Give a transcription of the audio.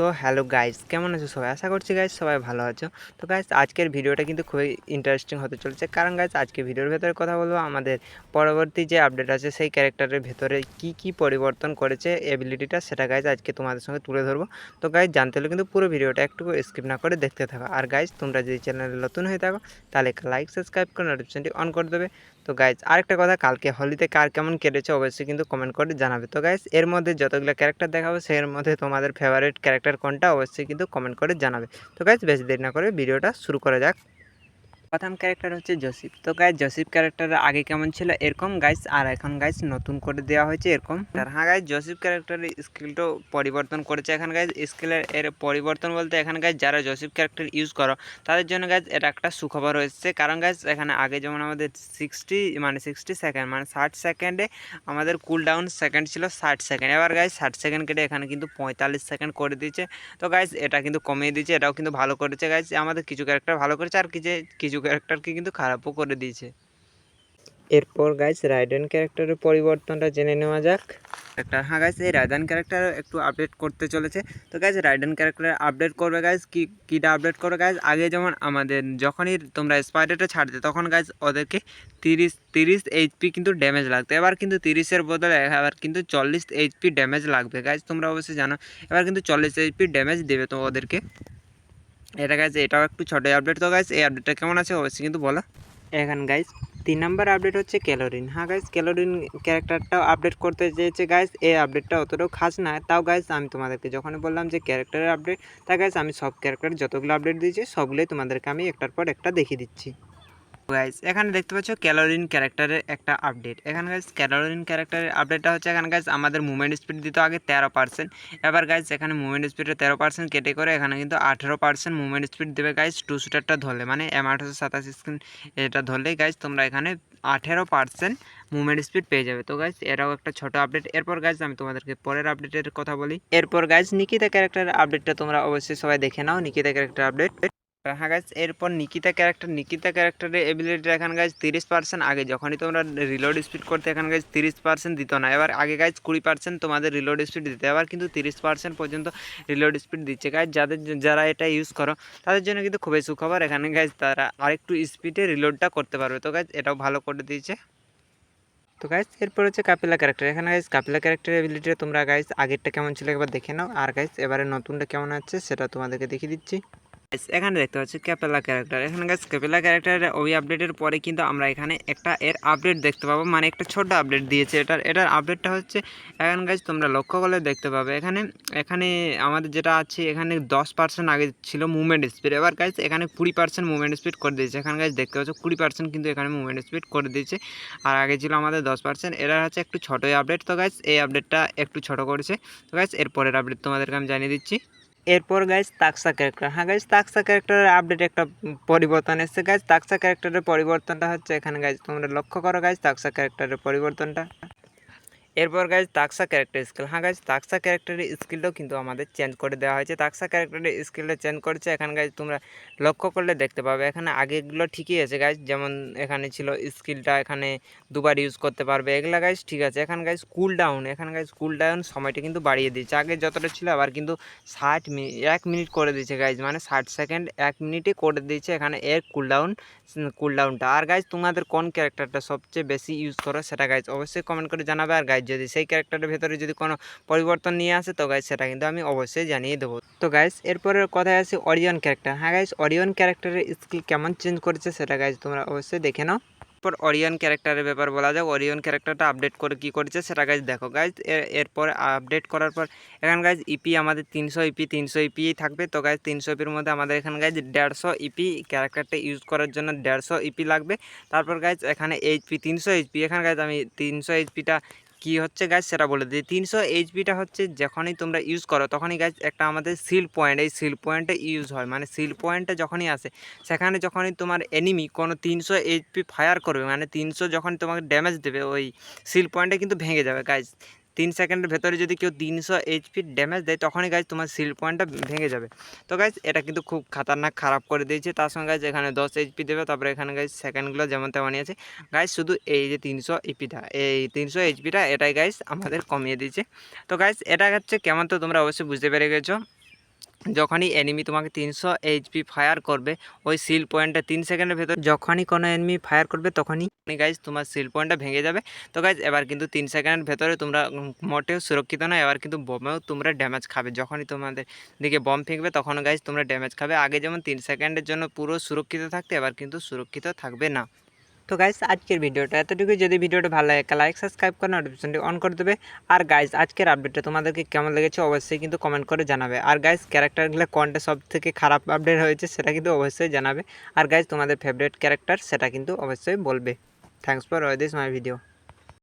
তো hello guys, কেমন আছো সবাই? আশা করছি গাইস সবাই ভালো আছো। তো গাইস, আজকের ভিডিওটা কিন্তু খুবই ইন্টারেস্টিং হতে চলেছে। কারণ গাইস, আজকে ভিডিওর ভেতরে কথা বলব আমাদের পরবর্তী যে আপডেট আছে, সেই ক্যারেক্টারের ভেতরে কি কি পরিবর্তন করেছে এবিলিটিটা সেটা গাইস আজকে তোমাদের সঙ্গে তুলে ধরবো। তো গাইস, জানতে হলে কিন্তু পুরো ভিডিওটা একটু স্কিপ না করে দেখতে থাকো। আর গাইস, তোমরা যদি চ্যানেলে নতুন হয়ে থাকো, তাহলে লাইক সাবস্ক্রাইব করে নোটিফিকেশনটি অন করে দেবে। তো গাইজ আরেকটা কথা, কালকে হলিতে কার কেমন কেটেছে অবশ্যই কিন্তু কমেন্ট করে জানাবে। তো গাইজ এর মধ্যে যতগুলো ক্যারেক্টার দেখাবো, সের মধ্যে তোমাদের ফেভারিট ক্যারেক্টার কোনটা অবশ্যই কিন্তু কমেন্ট করে জানাবে। তো গাইজ বেশি দেরি না করে ভিডিওটা শুরু করা যাক। প্রথম ক্যারেক্টার হচ্ছে জসিফ তো গাইজ জসিফ ক্যারেক্টার আগে কেমন ছিল? এরকম গাইজ আর এখন গাইজ নতুন করে দেওয়া হয়েছে এরকম। আর হ্যাঁ গাইজ জসিপ ক্যারেক্টারের স্কিলটাও পরিবর্তন করেছে এখন গাইজ স্কিলের এর পরিবর্তন বলতে এখানে গাইজ যারা জসিফ ক্যারেক্টার ইউজ করো, তাদের জন্য গাইজ এটা একটা সুখবর হয়েছে। কারণ গাইজ এখানে আগে যেমন আমাদের সিক্সটি মানে সিক্সটি সেকেন্ড মানে ষাট সেকেন্ডে আমাদের কুল ডাউন সেকেন্ড ছিল ষাট সেকেন্ড এবার গাইজ ষাট সেকেন্ড কেটে এখানে কিন্তু পঁয়তাল্লিশ সেকেন্ড করে দিয়েছে। তো গাইজ এটা কিন্তু কমিয়ে দিয়েছে, এটাও কিন্তু ভালো করেছে গাইজ আমাদের কিছু ক্যারেক্টার ভালো করেছে, আর কিছু কিছু ক্যারেক্টারকে কিন্তু খারাপও করে দিয়েছে। এরপর গাইস রাইডেন ক্যারেক্টারের পরিবর্তনটা জেনে নেওয়া যাক। একটা হ্যাঁ গাইস এই রাইডেন ক্যারেক্টার একটু আপডেট করতে চলেছে। তো গাইস রাইডেন ক্যারেক্টার আপডেট করবে গাইস কি কীটা আপডেট করবে গাইস আগে যেমন আমাদের যখনই তোমরা স্পাইডারটা ছাড়তে তখন গাইস ওদেরকে তিরিশ তিরিশ এইচপি কিন্তু ড্যামেজ লাগতো। এবার কিন্তু তিরিশের বদলে এবার কিন্তু চল্লিশ এইচপি ড্যামেজ লাগবে। গাইস তোমরা অবশ্যই জানো এবার কিন্তু চল্লিশ এইচপি ড্যামেজ দেবে তো ওদেরকে। এটা গাইজ এটাও একটু ছোটো আপডেট তো গাইজ এই আপডেটটা কেমন আছে অবশ্যই কিন্তু বলো। এখন গাইজ তিন নাম্বার আপডেট হচ্ছে ক্যালোরিন। হ্যাঁ গাইজ ক্যালোরিন ক্যারেক্টারটাও আপডেট করতে চেয়েছে গাইজ এই আপডেটটা অতটাও খাস না। তাও গাইজ আমি তোমাদেরকে যখন বললাম যে ক্যারেক্টারের আপডেট তা গাইজ আমি সব ক্যারেক্টার যতগুলো আপডেট দিয়েছি, সবগুলোই তোমাদেরকে আমি একটার পর একটা দেখিয়ে দিচ্ছি। গাইজ এখানে দেখতে পাচ্ছ ক্যালোরিন ক্যারেক্টারের একটা আপডেট। এখানে গাইজ ক্যালোরিন ক্যারেক্টারের আপডেটটা হচ্ছে এখানে গাইজ আমাদের মুভমেন্ট স্পিড দিত আগে তেরো পার্সেন্ট এবার গাইজ এখানে মুভমেন্ট স্পিডে তেরো পার্সেন্ট কেটে করে এখানে কিন্তু আঠেরো পার্সেন্ট মুভমেন্ট স্পিড দেবে গাইজ টু শুটারটা ধরলে। মানে এম আঠারোশো সাতাশি স্ক্রিন এটা ধরলেই গাইজ তোমরা এখানে আঠেরো পার্সেন্ট মুভমেন্ট স্পিড পেয়ে যাবে। তো গাইজ এরাও একটা ছোট আপডেট এরপর গাইজ আমি তোমাদেরকে পরের আপডেটের কথা বলি। এরপর গাইজ নিকিতা ক্যারেক্টারের আপডেটটা তোমরা অবশ্যই সবাই দেখে নাও। নিকিতা ক্যারেক্টার আপডেট হ্যাঁ গাইজ এরপর নিকিতা ক্যারেক্টার নিকিতা ক্যারেক্টারের এবিলিটি এখানে গাইজ তিরিশ পার্সেন্ট আগে, যখনই তোমরা রিলোড স্পিড করতে এখানে গাইজ তিরিশ পার্সেন্ট দিত না। এবার আগে গাইজ কুড়ি পার্সেন্ট তোমাদের রিলোড স্পিড দিতে, এবার কিন্তু তিরিশ পার্সেন্ট পর্যন্ত রিলোড স্পিড দিচ্ছে। গাইজ যাদের যারা এটা ইউজ করো, তাদের জন্য কিন্তু খুবই সুখবর। এখানে গাইজ তারা আরেকটু স্পিডে রিলোডটা করতে পারবে। তো গাইজ এটাও ভালো করে দিয়েছে। তো গাইজ এরপর হচ্ছে কাপিলা ক্যারেক্টার এখানে গাইজ কাপিলা ক্যারেক্টার এবিলিটি তোমরা গাইজ আগেরটা কেমন ছিল একবার দেখে নাও। আর গাইজ এবারে নতুনটা কেমন আছে সেটা তোমাদেরকে দেখিয়ে দিচ্ছি। এখানে দেখতে পাচ্ছি ক্যাপেলা ক্যারেক্টার এখানে গাছ ক্যাপেলা ক্যারেক্টারের ওই আপডেটের পরে কিন্তু আমরা এখানে একটা এর আপডেট দেখতে পাবো। মানে একটা ছোট আপডেট দিয়েছে এটার। এটার আপডেটটা হচ্ছে, এখানে গাছ তোমরা লক্ষ্য করলে দেখতে পাবে, এখানে এখানে আমাদের যেটা আছে, এখানে দশ পার্সেন্ট আগে ছিল মুভমেন্ট স্পিড এবার গাছ এখানে কুড়ি পার্সেন্ট মুভমেন্ট স্পিড করে দিয়েছে। এখানে গাছ দেখতে পাচ্ছ কুড়ি পার্সেন্ট কিন্তু এখানে মুভমেন্ট স্পিড করে দিয়েছে। আর আগে ছিল আমাদের দশ পার্সেন্ট এটা হচ্ছে একটু ছোটোই আপডেট তো গাছ এই আপডেটটা একটু ছোট করেছে। তো গাছ এরপরের আপডেট তোমাদেরকে আমি জানিয়ে দিচ্ছি। এরপর গাইজ তাকসা ক্যারেক্টার হ্যাঁ গাইজ তাকসা ক্যারেক্টারের আপডেট একটা পরিবর্তন এসছে। গাইজ তাকসা ক্যারেক্টারের পরিবর্তনটা হচ্ছে এখানে। গাইজ তোমরা লক্ষ্য করো গাইজ তাকসা ক্যারেক্টারের পরিবর্তনটা। এরপর গাইজ তাকসা ক্যারেক্টার স্কিল হ্যাঁ গাইজ তাকসা ক্যারেক্টারের স্কিলটাও কিন্তু আমাদের চেঞ্জ করে দেওয়া হয়েছে। তাকসা ক্যারেক্টারের স্কিলটা চেঞ্জ করেছে, এখানে গাইজ তোমরা লক্ষ্য করলে দেখতে পাবে। এখানে আগেগুলো ঠিকই আছে গাইজ যেমন এখানে ছিল স্কিলটা এখানে দুবার ইউজ করতে পারবে। এগুলা গাইজ ঠিক আছে। এখানে গাইজ কুল ডাউন এখানে গাইজ কুল ডাউন সময়টা কিন্তু বাড়িয়ে দিয়েছে। আগে যতটা ছিল, আবার কিন্তু ষাট মিনিট এক মিনিট করে দিয়েছে গাইজ মানে ষাট সেকেন্ড এক মিনিটে করে দিয়েছে এখানে এর কুল ডাউন কুল ডাউনটা আর গাইজ তোমাদের কোন ক্যারেক্টারটা সবচেয়ে বেশি ইউজ করো, সেটা গাইজ অবশ্যই কমেন্ট করে জানাবে। আর গাইজ যদি সেই ক্যারেক্টারের ভেতরে যদি কোনো পরিবর্তন নিয়ে আসে, তো গাইজ সেটা কিন্তু আমি অবশ্যই জানিয়ে দেবো। তো গাইজ এরপরের কথায় আসি অরিয়ন ক্যারেক্টার হ্যাঁ গাইজ অরিয়ন ক্যারেক্টারের স্কিল কেমন চেঞ্জ করেছে সেটা গাইজ তোমরা অবশ্যই দেখে নাও। এরপর অরিয়ন ক্যারেক্টারের ব্যাপার বলা যাক। অরিয়ন ক্যারেক্টারটা আপডেট করে কী করেছে সেটা গাইজ দেখো। গাইজ এরপর আপডেট করার পর এখানে গাইজ ইপি আমাদের তিনশো ইপি তিনশো ইপি থাকবে। তো গাইজ তিনশো ইপির মধ্যে আমাদের এখানে গাইজ দেড়শো ইপি ক্যারেক্টারটা ইউজ করার জন্য দেড়শো ইপি লাগবে। তারপর গাইজ এখানে এইচপি তিনশো এইচপি এখানে গাইজ আমি তিনশো এইচপিটা কী হচ্ছে গাছ সেটা বলে দিই। তিনশো এইচপিটা হচ্ছে যখনই তোমরা ইউজ করো, তখনই গাছ একটা আমাদের সিল পয়েন্ট এই সিল পয়েন্টে ইউজ হয়। মানে সিল পয়েন্টে যখনই আসে, সেখানে যখনই তোমার এনিমি কোনো তিনশো এইচপি ফায়ার করবে মানে তিনশো যখন তোমাকে ড্যামেজ দেবে, ওই সিল পয়েন্টে কিন্তু ভেঙে যাবে গাছ তিন সেকেন্ডের ভেতরে যদি কেউ তিনশো এইচপির ড্যামেজ দেয়, তখনই গাছ তোমার সিল পয়েন্টটা ভেঙে যাবে। তো গাছ এটা কিন্তু খুব খাতারনাক খারাপ করে দিয়েছে। তার সঙ্গে গাছ এখানে দশ এইচপি দেবে, তারপরে এখানে গাছ সেকেন্ডগুলো যেমন তেমনই আছে। গাছ শুধু এই যে তিনশো ইপিটা এই তিনশো এইচপিটা এটাই গাইস আমাদের কমিয়ে দিয়েছে। তো গাইস এটা হচ্ছে কেমন? তো তোমরা অবশ্যই বুঝতে পেরে গেছো। যখনই এনিমি তোমাকে তিনশো এইচপি ফায়ার করবে, ওই সিল পয়েন্টটা তিন সেকেন্ডের ভেতর যখনই কোনো এনিমি ফায়ার করবে, তখনই গাইজ তোমার সিল পয়েন্টটা ভেঙে যাবে। তো গাইজ এবার কিন্তু তিন সেকেন্ডের ভেতরে তোমরা মোটেও সুরক্ষিত নয়, এবার কিন্তু বোমেও তোমরা ড্যামেজ খাবে। যখনই তোমাদের দিকে বম ফেঁকবে, তখন গাইজ তোমরা ড্যামেজ খাবে। আগে যেমন তিন সেকেন্ডের জন্য পুরো সুরক্ষিত থাকতে, এবার কিন্তু সুরক্ষিত থাকবে না। তো গাইজ আজকের ভিডিওটা এতটুকু যদি ভিডিওটা ভালো লাগে লাইক সাবস্ক্রাইব করে নোটিফিকেশনটি অন করে দেবে। আর গাইজ আজকের আপডেটটা তোমাদেরকে কেমন লেগেছে অবশ্যই কিন্তু কমেন্ট করে জানাবে। আর গাইজ ক্যারেক্টারগুলো কোনটা সব থেকে খারাপ আপডেট হয়েছে সেটা কিন্তু অবশ্যই জানাবে। আর গাইজ তোমাদের ফেভারিট ক্যারেক্টার সেটা কিন্তু অবশ্যই বলবে। Thanks for this my video